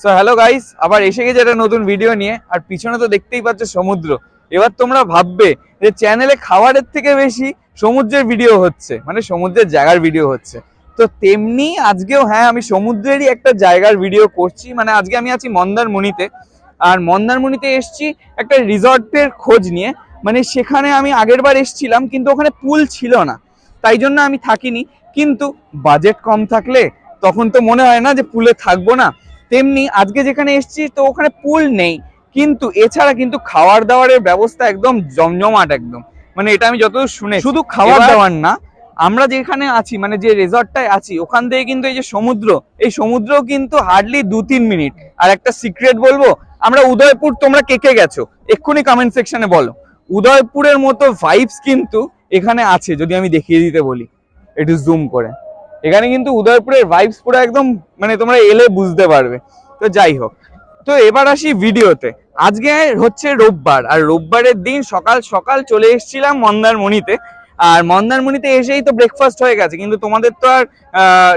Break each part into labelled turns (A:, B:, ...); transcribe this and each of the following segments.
A: So hello guys আবার এসে গেছে একটা নতুন ভিডিও নিয়ে। আর পিছনে তো দেখতেই পাচ্ছ সমুদ্র। এবার তোমরা ভাববে যে চ্যানেলে খাবারের থেকে বেশি সমুদ্রের ভিডিও হচ্ছে মানে সমুদ্রের জায়গার ভিডিও হচ্ছে। তো তেমনি আজকেও হ্যাঁ আমি সমুদ্রেরই একটা জায়গার ভিডিও করছি মানে আজকে আমি আছি মন্দারমণিতে। আর মন্দারমণিতে এসছি একটা রিসর্টের খোঁজ নিয়ে। মানে সেখানে আমি আগের বার এসছিলাম, কিন্তু ওখানে পুল ছিল না। তাই জন্য আমি থাকিনি। কিন্তু বাজেট কম থাকলে তখন তো মনে হয় না যে পুলে থাকব না। তেমনি আজকে যেখানে এসেছি তো ওখানে পুল নেই। কিন্তু এছাড়া কিন্তু খাওয়ার দাওয়ারের ব্যবস্থা একদম জমজমাট একদম। মানে এটা আমি যতদূর শুনে শুধু খাওয়ার দাওয়ার না আমরা যেখানে আছি মানে যে রেজর্টটায় আছি ওখান থেকে কিন্তু এই যে সমুদ্র এই সমুদ্র কিন্তু হার্ডলি দু তিন মিনিট আর একটা সিক্রেট বলব আমরা উদয়পুর তোমরা কে কে গেছো? এক্ষুনি কমেন্ট সেকশনে বলো। উদয়পুরের মতো ভাইবস কিন্তু এখানে আছে যদি আমি দেখিয়ে দিতে বলি। একটু জুম করে। এখানে কিন্তু উদয়পুরের ভাইবস পুরো একদম মানে তোমরা এলে বুঝতে পারবে। তো যাই হোক। তো এবার আসি ভিডিওতে। আজকে হচ্ছে রোববার, আর রোববারের দিন সকাল সকাল চলে এসেছিলাম মন্দারমণিতে। আর মন্দারমণিতে এসেই তো ব্রেকফাস্ট হয়ে গেছে, কিন্তু তোমাদের তো আর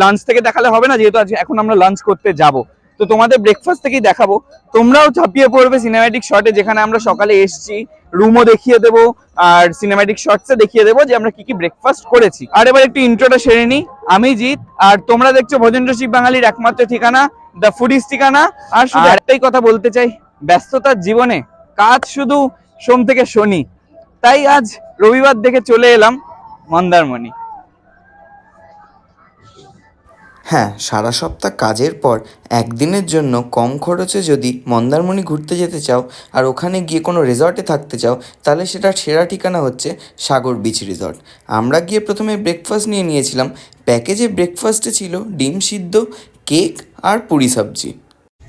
A: লাঞ্চ থেকে দেখালে হবে না, যেহেতু আজকে এখন আমরা লাঞ্চ করতে যাব। তো তোমাদের ব্রেকফাস্ট থেকেই দেখাবো। তোমরাও ঝাঁপিয়ে পড়বে সিনেম্যাটিক শটে যেখানে আমরা সকালে এসেছি। রুমও দেখিয়ে দেবো আর সিনেম্যাটিক শর্টসে দেখিয়ে দেবো যে আমরা কি কি ব্রেকফাস্ট করেছি। আর এবার একটু ইন্ট্রোটা সেরে নিই আমি জিৎ আর তোমরা দেখছ ভোজেন্দ্র শিব বাঙালির একমাত্র ঠিকানা দ্য ফুডিস ঠিকানা। আর শুধু একটাই কথা বলতে চাই ব্যস্ততার জীবনে কাজ শুধু সোম থেকে শনি। তাই আজ রবিবার দেখে চলে এলাম মন্দারমণি।
B: হ্যাঁ সারা সপ্তাহ কাজের পর একদিনের জন্য কম খরচে যদি মন্দারমণি ঘুরতে যেতে চাও আর ওখানে গিয়ে কোনো রিসর্টে থাকতে চাও, তাহলে সেটা সেরা ঠিকানা হচ্ছে সাগর বিচ রিসর্ট আমরা গিয়ে প্রথমে ব্রেকফাস্ট নিয়ে নিয়েছিলাম। প্যাকেজে ব্রেকফাস্টে ছিল ডিম সিদ্ধ কেক আর পুরি সবজি।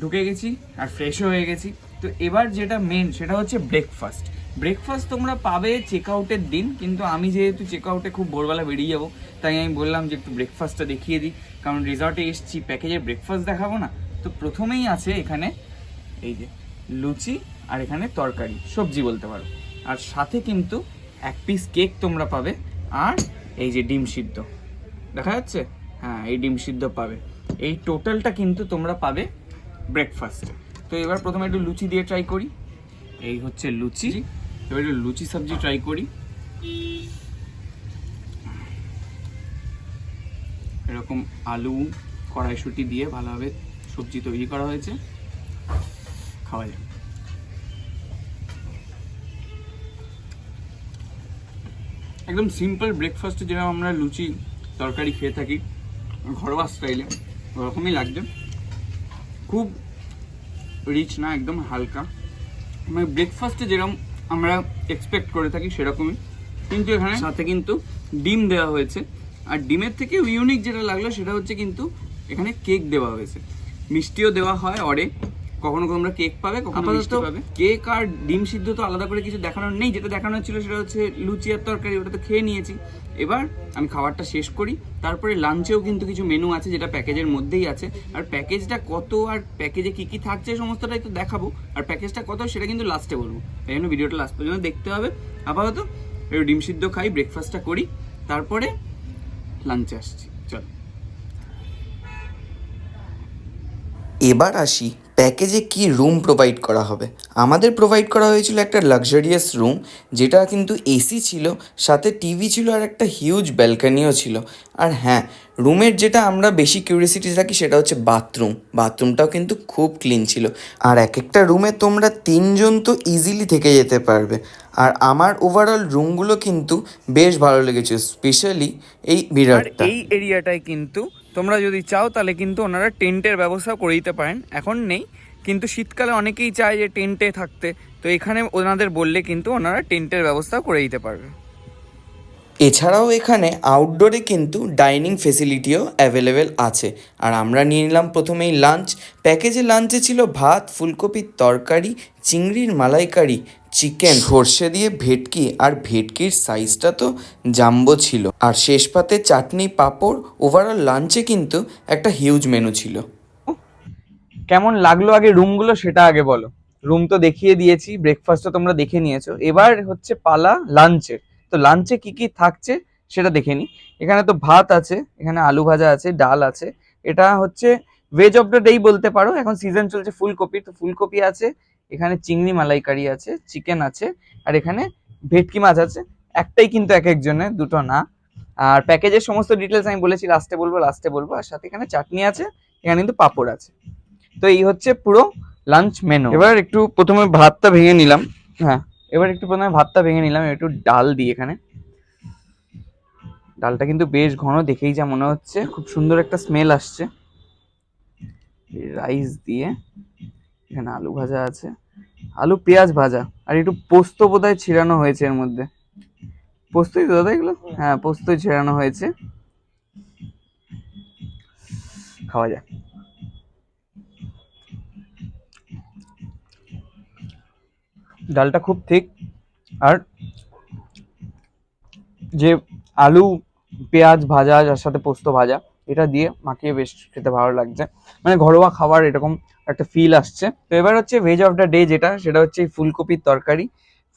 A: ঢুকে গেছি আর ফ্রেশও হয়ে গেছি। তো এবার যেটা মেন সেটা হচ্ছে ব্রেকফাস্ট ব্রেকফাস্ট তোমরা পাবে চেক আউটের দিন, কিন্তু আমি যেহেতু চেক আউটে খুব ভোরবেলা বেরিয়ে যাব, তাই আমি বললাম যে একটু ব্রেকফাস্টটা দেখিয়ে দিই। কারণ রিসর্টে এসেছি প্যাকেজের ব্রেকফাস্ট দেখাবো না। তো প্রথমেই আছে এখানে এই যে লুচি আর এখানে তরকারি সবজি বলতে পারো। আর সাথে কিন্তু এক পিস কেক তোমরা পাবে আর এই যে ডিম সিদ্ধ। দেখা যাচ্ছে? হ্যাঁ এই ডিম সিদ্ধ পাবে। এই টোটালটা কিন্তু তোমরা পাবে ব্রেকফাস্টে তো এবার প্রথমে একটু লুচি দিয়ে ট্রাই করি। এই হচ্ছে লুচি। এবার একটু লুচি সবজি ট্রাই করি। এরকম আলু, কড়াইশুটি দিয়ে ভালোভাবে সবজি তৈরি করা হয়েছে। খাওয়া যায় একদম সিম্পল ব্রেকফাস্টে যেরকম আমরা লুচি তরকারি খেয়ে থাকি, ঘরোয়া স্টাইলে ওরকমই লাগবে। খুব রিচ না, একদম হালকা। মানে ব্রেকফাস্টে যেরকম আমরা এক্সপেক্ট করে থাকি সেরকমই। কিন্তু এখানে সাথে কিন্তু ডিম দেওয়া হয়েছে। আর ডিমের থেকে ইউনিক যেটা লাগল সেটা হচ্ছে কিন্তু এখানে কেক দেওয়া হয়েছে। মিষ্টিও দেওয়া হয় অরে। কখনো তোমরা কেক পাবে কখনো মিষ্টি পাবে। কেক আর ডিম সিদ্ধ তো আলাদা করে কিছু দেখানোর নেই যেটা দেখানোর ছিল সেটা হচ্ছে লুচি আর তরকারি ওটা তো খেয়ে নিয়েছি। এবার আমি খাবারটা শেষ করি। তারপরে লাঞ্চেও কিন্তু কিছু মেনু আছে যেটা প্যাকেজের মধ্যেই আছে। আর প্যাকেজটা কত আর প্যাকেজে কি কি থাকছে সমস্তটাই তো দেখাবো। আর প্যাকেজটা কত সেটা কিন্তু লাস্টে বলব। তাই জন্য ভিডিওটা লাস্ট পর্যন্ত দেখতে হবে। আপাতত ডিম সিদ্ধ খাই ব্রেকফাস্টটা করি। তারপরে লাঞ্চে আসছি চল।
B: এবার আসি প্যাকেজে কি রুম প্রোভাইড করা হবে? আমাদের প্রোভাইড করা হয়েছিল একটা লাক্সারিয়াস রুম যেটা কিন্তু এসি ছিল সাথে টিভি ছিল আর একটা হিউজ ব্যালকানিও ছিল। আর হ্যাঁ রুমের যেটা আমরা বেশি কিউরিয়াসিটি থাকি সেটা হচ্ছে বাথরুম বাথরুমটাও কিন্তু খুব ক্লিন ছিল। আর এক একটা রুমে তোমরা তিনজন তো ইজিলি থেকে যেতে পারবে। আর আমার ওভারঅল রুমগুলো কিন্তু বেশ ভালো লেগেছে স্পেশালি এই
A: আর
B: বিরাটটা
A: এই এরিয়াটায় কিন্তু তোমরা যদি চাও, তাহলে কিন্তু ওনারা টেন্টের ব্যবস্থা করে দিতে পারেন। এখন নেই, কিন্তু শীতকালে অনেকেই চায় যে টেন্টে থাকতে। তো এখানে ওনাদের বললে কিন্তু ওনারা টেন্টের ব্যবস্থা করে দিতে পারবে।
B: এছাড়াও এখানে আউটডোরে কিন্তু ডাইনিং ফেসিলিটিও অ্যাভেলেবেল আছে। আর আমরা নিয়ে নিলাম প্রথমেই লাঞ্চ প্যাকেজে লাঞ্চে ছিল ভাত, ফুলকপির তরকারি, চিংড়ির মালাইকারি চিকেন সর্ষে দিয়ে ভেটকি, আর ভেটকির সাইজটা তো জাম্বো ছিল। আর শেষ পাতে চাটনি, পাঁপড় ওভারঅল লাঞ্চে কিন্তু একটা হিউজ মেনু ছিল।
A: কেমন লাগল আগে রুমগুলো সেটা আগে বলো। রুম তো দেখিয়ে দিয়েছি ব্রেকফাস্টও তোমরা দেখে নিয়েছো। এবার হচ্ছে পালা লাঞ্চের তো লাঞ্চে কি কি থাকছে সেটা দেখে নি এখানে তো ভাত আছে এখানে আলু ভাজা আছে ডাল আছে। এটা হচ্ছে ভেজ অফ দ্য ডেই বলতে পারো। এখন সিজন চলছে ফুলকপি তো ফুলকপি আছে এখানে চিংড়ি মালাইকারি আছে চিকেন আছে আর এখানে ভেটকি মাছ আছে। একটাই কিন্তু এক একজনের দুটো না। আর প্যাকেজের সমস্ত ডিটেলস আমি বলেছি লাস্টে বলব লাস্টে বলব। আর সাথে এখানে চাটনি আছে এখানে কিন্তু পাঁপড় আছে। তো এই হচ্ছে পুরো লাঞ্চ মেনু এবার একটু প্রথমে ভাতটা ভেঙে নিলাম। হ্যাঁ। এবার একটু প্রথমে ভাতটা ভেঙে নিলাম, একটু ডাল দিই এখানে। ডালটা কিন্তু বেশ ঘন, দেখেই যা মনে হচ্ছে। খুব সুন্দর একটা স্মেল আসছে। রাইস দিয়ে এখানে আলু ভাজা আছে। আলু পেঁয়াজ ভাজা। আর একটু পোস্ত বোধহয় ছিড়ানো হয়েছে এর মধ্যে। পোস্তই তো দাদা এগুলো? হ্যাঁ পোস্তই ছিড়ানো হয়েছে। খাওয়া যাক। ডালটা খুব ঠিক আর যে আলু, পেঁয়াজ ভাজা, যার সাথে পোস্ত ভাজা, এটা দিয়ে মাখিয়ে বেশ খেতে ভালো লাগছে। মানে ঘরোয়া খাবার এরকম একটা ফিল আসছে। তো এবার হচ্ছে ভেজ অফ দ্য ডে যেটা, সেটা হচ্ছে ফুলকপির তরকারি।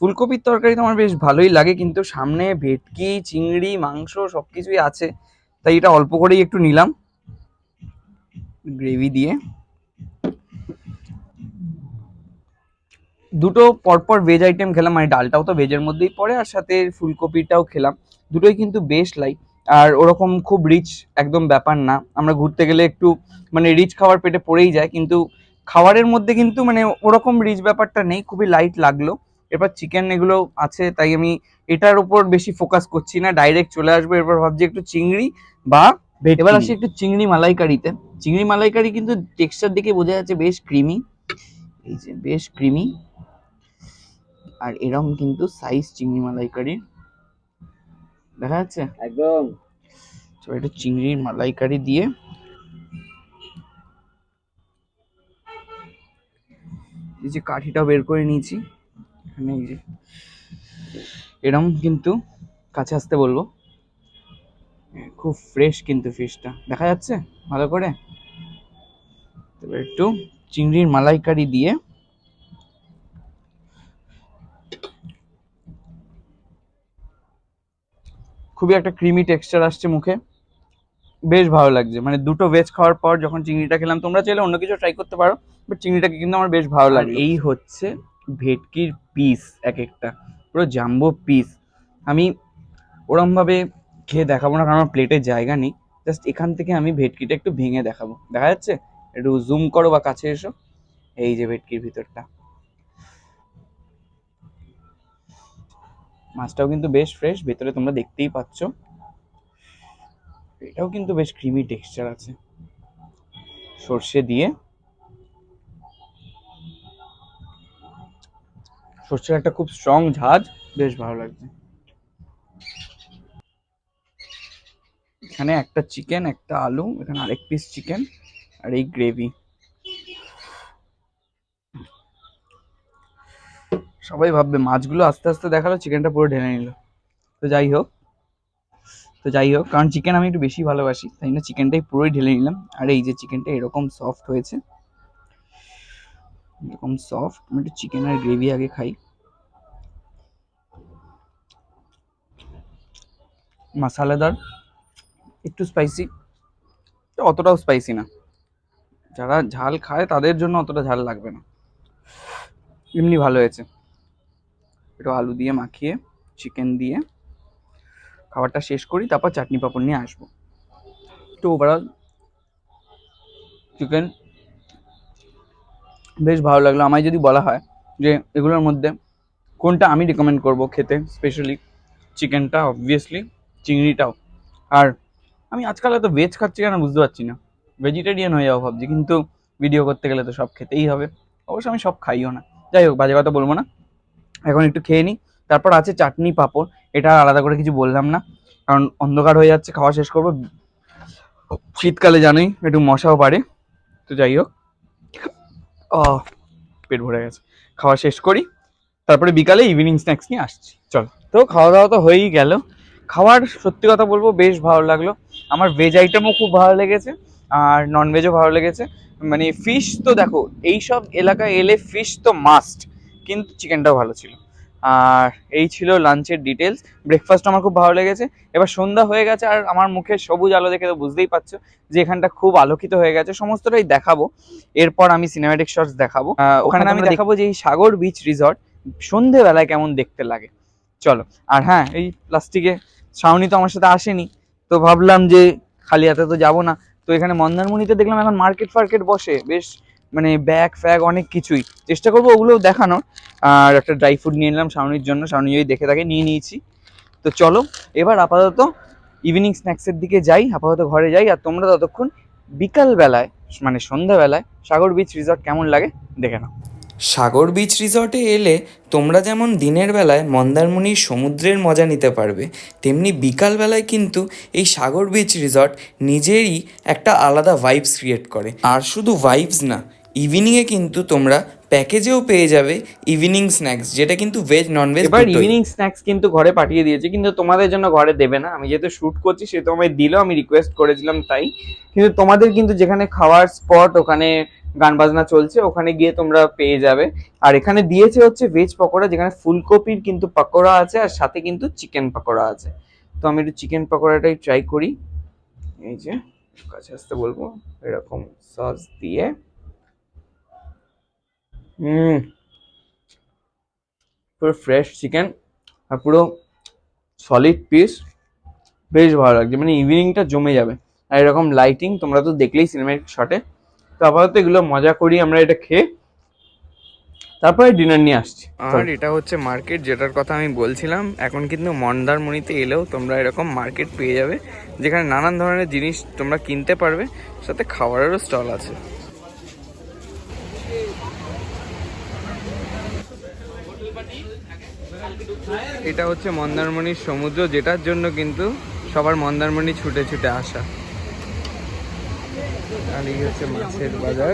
A: ফুলকপির তরকারি তো আমার বেশ ভালোই লাগে, কিন্তু সামনে ভেটকি, চিংড়ি, মাংস সব কিছুই আছে, তাই এটা অল্প করেই একটু নিলাম। গ্রেভি দিয়ে। দুটো পরপর ভেজ আইটেম খেলাম মানে ডালটাও তো ভেজের মধ্যেই পড়ে আর সাথে ফুলকপিটাও খেলাম। দুটোই কিন্তু বেশ লাইট আর ওরকম খুব রিচ একদম ব্যাপার না। আমরা ঘুরতে গেলে একটু মানে রিচ খাবার পেটে পড়েই যায় কিন্তু খাবারের মধ্যে কিন্তু মানে ওরকম রিচ ব্যাপারটা নেই খুবই লাইট লাগল। এরপর চিকেন এগুলো আছে তাই আমি এটার উপর বেশি ফোকাস করছি না ডাইরেক্ট চলে আসব। এরপর ভাবছি একটু চিংড়ি বা এবার আসি একটু চিংড়ি মালাইকারিতে। চিংড়ি মালাইকারি কিন্তু টেক্সচার দেখে বোঝা যাচ্ছে বেশ ক্রিমি এই যে বেশ ক্রিমি আর এরকম কিন্তু সাইজ চিংড়ি মালাইকারি দেখা যাচ্ছে?
C: একদম।
A: তো একটু চিংড়ির মালাইকারি দিয়ে। এই যে কাঠিটা বের করে নিয়েছি। এখানে এই যে এরম কিন্তু কাছে আসতে বলব। খুব ফ্রেশ কিন্তু ফিশটা দেখা যাচ্ছে? ভালো করে? তবে একটু চিংড়ির মালাইকারি দিয়ে খুবই একটা ক্রিমি টেক্সচার আসছে মুখে। বেশ ভালো লাগছে। মানে দুটো ভেজ খাওয়ার পর যখন চিংড়িটা খেলাম তোমরা চাইলে অন্য কিছু ট্রাই করতে পারো বাট চিংড়িটাকে কিন্তু আমার বেশ ভালো লাগে। এই হচ্ছে ভেটকির পিস এক একটা পুরো জাম্বো পিস আমি ওরমভাবে খেয়ে দেখাবো না কারণ আমার প্লেটের জায়গা নেই। জাস্ট এখান থেকে আমি ভেটকিটা একটু ভেঙে দেখাবো। দেখা যাচ্ছে? একটু জুম করো বা কাছে এসো। এই যে ভেটকির ভিতরটা। মাছটাও কিন্তু বেশ ফ্রেশ ভেতরে তোমরা দেখতেই পাচ্ছ। এটাও কিন্তু বেশ ক্রিমি টেক্সচার আছে। সর্ষে দিয়ে। সর্ষের একটা খুব স্ট্রং ঝাঁজ, বেশ ভালো লাগছে। এখানে একটা চিকেন একটা আলু, এখানে আরেক পিস চিকেন আর এই গ্রেভি সবাই ভাববে, মাছগুলো আস্তে আস্তে দেখাল চিকেনটা পুরো ঢেলে নিল। তো যাই হোক, তো যাই হোক, কারণ চিকেন আমি একটু বেশি ভালোবাসি, তাই না চিকেনটাই পুরোই ঢেলে নিলাম। আর এই যে চিকেনটা এরকম সফট হয়েছে, এরকম সফট আমি একটু চিকেন আর গ্রেভি আগে খাই। মশালাদার, একটু স্পাইসি অতটাও স্পাইসি না। যারা ঝাল খায়, তাদের জন্য অতটা ঝাল লাগবে না। এমনি ভালো হয়েছে। একটু আলু দিয়ে মাখিয়ে চিকেন দিয়ে খাবারটা শেষ করি, তারপর চাটনি পাঁপড় নিয়ে আসব। তো ওভারঅল চিকেন বেশ ভালো লাগল। আমায় যদি বলা হয় যে এগুলোর মধ্যে কোনটা আমি রেকমেন্ড করব খেতে স্পেশালি চিকেনটা অবভিয়াসলি চিংড়িটাও। আর আমি আজকাল এত ভেজ খাচ্ছি কেন বুঝতে পারছি না। ভেজিটেরিয়ান হয়ে যাব ভাবছি, কিন্তু ভিডিও করতে গেলে তো সব খেতেই হবে। অবশ্য আমি সব খাইও না। যাই হোক, বাজে কথা বলব না। এখন একটু খেয়ে নিই তারপর আছে চাটনি পাঁপড়। এটা আলাদা করে কিছু বললাম না। কারণ অন্ধকার হয়ে যাচ্ছে, খাওয়া শেষ করব। শীতকালে জানোই একটু মশাও বাড়ে তো যাই হোক। পেট ভরে গেছে। খাওয়া শেষ করি। তারপরে বিকালে ইভিনিং স্ন্যাক্স নিয়ে আসছি। চল। তো খাওয়া দাওয়া তো হয়েই গেল। খাওয়ার সত্যি কথা বলব, বেশ ভালো লাগল। আমার ভেজ আইটেমও খুব ভালো লেগেছে। আর নন ভেজও ভালো লেগেছে। মানে ফিশ তো দেখো এই সব এলাকায় এলে ফিশ তো মাস্ট কিন্তু চিকেনটাও ভালো ছিল। আর এই ছিল লাঞ্চের ডিটেলস ব্রেকফাস্ট আমার খুব ভালো লেগেছে। এবার সন্ধ্যা হয়ে গেছে আর আমার মুখে সবুজ আলো দেখে তো বুঝতেই পারছ যে এখানটা খুব আলোকিত হয়ে গেছে। সমস্তটাই দেখাবো। এরপর আমি সিনেমাটিক শটস দেখাবো। ওখানে আমি দেখাবো যে এই সাগর বিচ রিসর্ট সন্ধেবেলায় কেমন দেখতে লাগে। চলো আর হ্যাঁ এই প্লাস্টিকে শ্রাবণী তো আমার সাথে আসেনি। তো ভাবলাম যে খালি হাতে তো যাব না। তো এখানে মন্দারমণিতে দেখলাম এখন মার্কেট ফার্কেট বসে। বেশ মানে ব্যাগ ফ্যাগ অনেক কিছুই। চেষ্টা করব ওগুলো দেখানোর। আর একটা ড্রাই ফ্রুট নিয়ে নিলাম শ্রাবণীর জন্য। শ্রাবণী যদি দেখে থাকে, নিয়ে নিয়েছি। তো চলো, এবার আপাতত ইভিনিং স্ন্যাক্সের দিকে যাই। আপাতত ঘরে যাই। আর তোমরা ততক্ষণ বিকাল বেলায় মানে সন্ধ্যাবেলায় সাগর বিচ রিসর্ট কেমন লাগে দেখে নাও।
B: সাগর বিচ রিসর্টে এলে তোমরা যেমন দিনের বেলায় মন্দারমণির সমুদ্রের মজা নিতে পারবে, তেমনি বিকালবেলায় কিন্তু এই সাগর বিচ রিসর্ট নিজেরই একটা আলাদা ভাইবস ক্রিয়েট করে। আর শুধু ভাইবস না ইভিনিংয়ে কিন্তু তোমরা প্যাকেজেও পেয়ে যাবে ইভিনিং স্ন্যাক্স যেটা কিন্তু ভেজ ননভেজ
A: এবার ইভিনিং স্ন্যাক্স কিন্তু ঘরে পাঠিয়ে দিয়েছে কিন্তু তোমাদের জন্য ঘরে দেবে না। আমি যেহেতু শ্যুট করছি সে তোমায় দিলেও আমি রিকোয়েস্ট করেছিলাম তাই। কিন্তু তোমাদের কিন্তু যেখানে খাওয়ার স্পট ওখানে গান বাজনা চলছে ওখানে গিয়ে তোমরা পেয়ে যাবে। আর এখানে দিয়েছে হচ্ছে ভেজ পকোড়া যেখানে ফুলকপির কিন্তু পকোড়া আছে আর সাথে কিন্তু চিকেন পকোড়া আছে। তো আমি একটু চিকেন পকোড়াটাই ট্রাই করি। এই যে কাছে আসতে বলব এরকম সস দিয়ে। পুরো ফ্রেশ চিকেন আর পুরো সলিড পিস বেশ ভালো লাগছে। মানে ইভিনিংটা জমে যাবে। আর এরকম লাইটিং তোমরা তো দেখলেই সিনেমাটিক শটে তো আপাতত এগুলো মজা করি আমরা এটা খেয়ে। তারপরে ডিনার নিয়ে আসছি। আর এটা হচ্ছে মার্কেট যেটার কথা আমি বলছিলাম। এখন কিন্তু মন্দারমণিতে এলেও তোমরা এরকম মার্কেট পেয়ে যাবে। যেখানে নানান ধরনের জিনিস তোমরা কিনতে পারবে। সাথে খাবারেরও স্টল আছে। এটা হচ্ছে মন্দারমণির সমুদ্র, যেটার জন্য কিন্তু সবার মন্দারমণি ছুটে ছুটে আসা। আর এই হচ্ছে মাছের বাজার।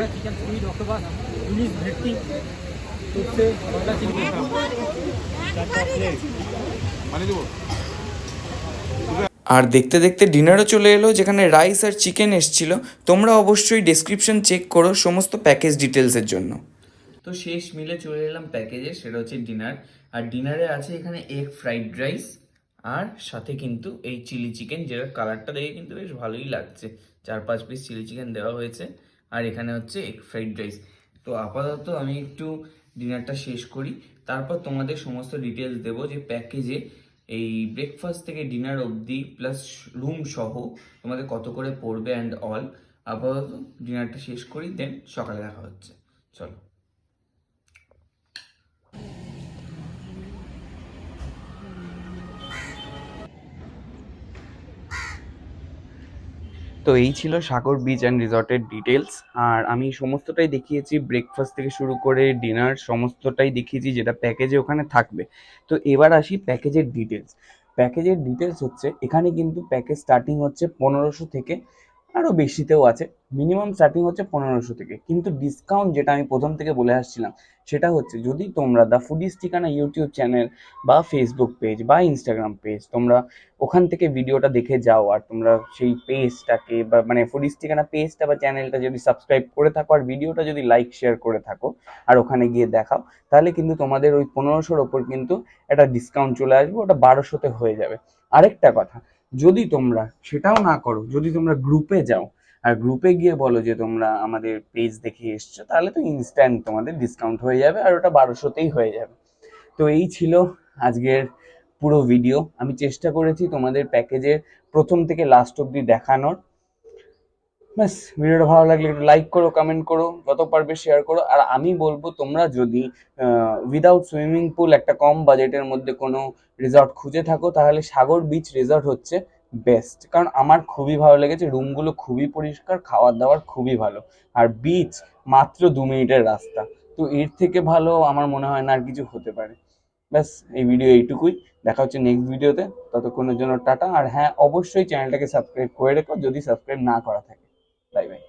B: আর দেখতে দেখতে ডিনারও চলে এলো, যেখানে রাইস আর চিকেন এসছিল। তোমরা অবশ্যই ডেসক্রিপশন চেক করো সমস্ত প্যাকেজ ডিটেলসের জন্য। তো শেষ মিলে চলে এলাম প্যাকেজে সেটা হচ্ছে ডিনার আর ডিনারে আছে এখানে এগ ফ্রাইড রাইস আর সাথে কিন্তু এই চিলি চিকেন যেটার কালারটা দেখে কিন্তু বেশ ভালোই লাগছে। চার পাঁচ পিস চিলি চিকেন দেওয়া হয়েছে। আর এখানে হচ্ছে এগ ফ্রাইড রাইস তো আপাতত আমি একটু ডিনারটা শেষ করি। তারপর তোমাদের সমস্ত ডিটেলস দেবো যে প্যাকেজে এই ব্রেকফাস্ট থেকে ডিনার অবধি প্লাস রুম সহ তোমাদের কত করে পড়বে অ্যান্ড অল আপাতত ডিনারটা শেষ করি দেন সকালে দেখা হচ্ছে। চলো।
A: তো এই ছিল সাগর বিচ অ্যান্ড রিসর্টের ডিটেলস আর আমি সমস্তটাই দেখিয়েছি ব্রেকফাস্ট থেকে শুরু করে ডিনার সমস্তটাই দেখিয়েছি যেটা প্যাকেজে ওখানে থাকবে। তো এবার আসি প্যাকেজের ডিটেলস প্যাকেজের ডিটেলস হচ্ছে, এখানে কিন্তু প্যাকেজ স্টার্টিং হচ্ছে পনেরোশো থেকে আরও বেশিতেও আছে। মিনিমাম স্টার্টিং হচ্ছে পনেরোশো থেকে। কিন্তু ডিসকাউন্ট যেটা আমি প্রথম থেকে বলে আসছিলাম, সেটা হচ্ছে যদি তোমরা the foodies Thikana YouTube channel বা ফেসবুক পেজ বা ইনস্টাগ্রাম পেজ তোমরা ওখান থেকে ভিডিওটা দেখে যাও আর তোমরা সেই পেজটাকে বা মানে ফুডিস ঠিকানা পেজটা বা চ্যানেলটা যদি সাবস্ক্রাইব করে থাকো আর ভিডিওটা যদি লাইক শেয়ার করে থাকো আর ওখানে গিয়ে দেখাও, তাহলে কিন্তু তোমাদের ওই পনেরোশোর ওপর কিন্তু একটা ডিসকাউন্ট চলে আসবে, ওটা বারোশোতে হয়ে যাবে। আরেকটা কথা যদি তোমরা সেটাও না করো, যদি তোমরা গ্রুপে যাও, আর গ্রুপে গিয়ে বলো যে তোমরা আমাদের পেজ দেখে এসছো, তাহলে তো ইনস্ট্যান্ট তোমাদের ডিসকাউন্ট হয়ে যাবে আর ওটা বারোশোতেই হয়ে যাবে। তো এই ছিল আজকের পুরো ভিডিও আমি চেষ্টা করেছি তোমাদের প্যাকেজের প্রথম থেকে লাস্ট অবধি দেখানোর। ব্যাস, ভিডিওটা ভালো লাগলে একটু লাইক করো কমেন্ট করো, যত পারবে শেয়ার করো। আর আমি বলব, তোমরা যদি উইদাউট সুইমিং পুল একটা কম বাজেটের মধ্যে কোনো রিসর্ট খুঁজে থাকো, তাহলে সাগর বিচ রিসর্ট হচ্ছে বেস্ট কারণ আমার খুবই ভালো লেগেছে রুমগুলো খুবই পরিষ্কার খাবার দাবার খুবই ভালো। আর বিচ মাত্র দু মিনিটের রাস্তা। তো এর থেকে ভালো আমার মনে হয় না আর কিছু হতে পারে। ব্যাস, এই ভিডিও এইটুকুই। দেখা হচ্ছে নেক্সট ভিডিওতে ততক্ষণের জন্য টাটা। আর হ্যাঁ অবশ্যই চ্যানেলটাকে সাবস্ক্রাইব করে রেখো। যদি সাবস্ক্রাইব না করা থাকে। lightweight